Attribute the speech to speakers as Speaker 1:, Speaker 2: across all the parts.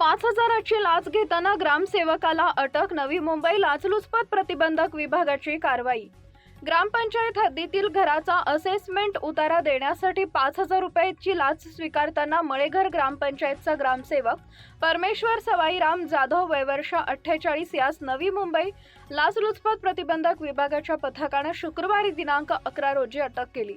Speaker 1: पाच हजाराची लाच घेताना ग्रामसेवकाला अटक नवी मुंबई लाचलुचपत प्रतिबंधक विभागाची कारवाई. ग्रामपंचायत हद्दीतील घराचा असेसमेंट उतारा देण्यासाठी पाच हजार रुपयाची लाच स्वीकारताना मळेघर ग्रामपंचायतचा ग्रामसेवक परमेश्वर सवाईराम जाधव वयवर्ष अठ्ठेचाळीस यास नवी मुंबई लाचलुचपत प्रतिबंधक विभागाच्या पथकानं शुक्रवारी दिनांक अकरा रोजी अटक केली.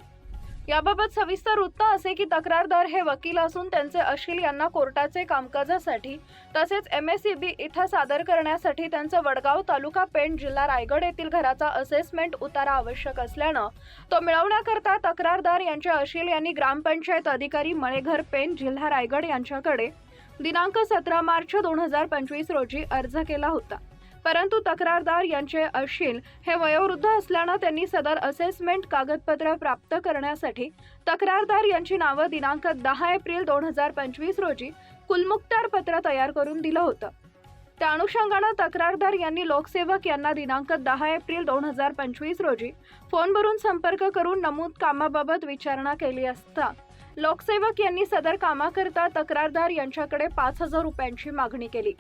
Speaker 1: याबाबत सविस्तर वृत्त असे की तक्रारदार हे वकील असून त्यांचे अशील यांना कोर्टाचे कामकाजासाठी तसेच एम एस सी बी इथं सादर करण्यासाठी त्यांचं वडगाव तालुका पेण जिल्हा रायगड येथील घराचा असेसमेंट उतारा आवश्यक असल्यानं तो मिळवण्याकरता तक्रारदार यांचे अशील यांनी ग्रामपंचायत अधिकारी मळेघर पेण जिल्हा रायगड यांच्याकडे दिनांक सतरा मार्च दोन हजार पंचवीस रोजी अर्ज केला होता. परंतु तक्रारदार यांचे अशील हे वयोवृद्ध असल्यानं त्यांनी सदर असेसमेंट कागदपत्र प्राप्त करण्यासाठी तक्रारदार यांची नावं दिनांक दहा एप्रिल दोन हजार पंचवीस रोजी कुलमुक्तार पत्र तयार करून दिलं होतं. त्या अनुषंगानं तक्रारदार यांनी लोकसेवक यांना दिनांक दहा एप्रिल दोन हजार पंचवीस रोजी फोनवरून संपर्क करून नमूद कामाबाबत विचारणा केली असता लोकसेवक यांनी सदर कामाकरता तक्रारदार यांच्याकडे पाच हजार रुपयांची मागणी केली.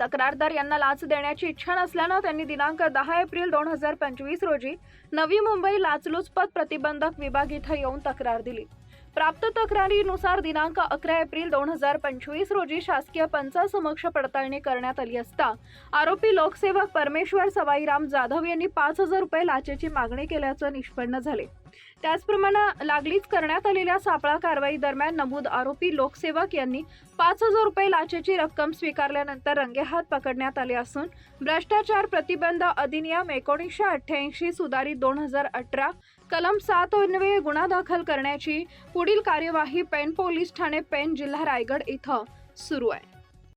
Speaker 1: तक्रारदार यांना लाच देण्याची इच्छा नसल्यानं त्यांनी दिनांक दहा एप्रिल दोन हजार पंचवीस रोजी नवी मुंबई लाचलुचपत प्रतिबंधक विभाग इथं येऊन तक्रार दिली. प्राप्त तक्रारीनुसार दिनांक अकरा एप्रिल दोन हजार पंचवीस रोजी शासकीय पंचासमक्ष पडताळणी करण्यात आली असता आरोपी लोकसेवक परमेश्वर सवाईराम जाधव यांनी पाच हजार रुपये लाचेची मागणी केल्याचं निष्पन्न झाले. त्याचप्रमाणे लागलीच करण्यात आलेल्या सापळा कारवाई दरम्यान नमूद आरोपी लोकसेवक यांनी पाच हजार रुपये लाचेची रक्कम स्वीकारल्यानंतर रंगेहात पकडण्यात आले असून भ्रष्टाचार प्रतिबंध अधिनियम एकोणीसशे अठ्ठ्याऐंशी सुधारित दोन हजार अठरा कलम सात अन्वये गुन्हा दाखल करण्याची पुढील कार्यवाही पेन पोलीस ठाणे पेन जिल्हा रायगड इथं सुरू आहे.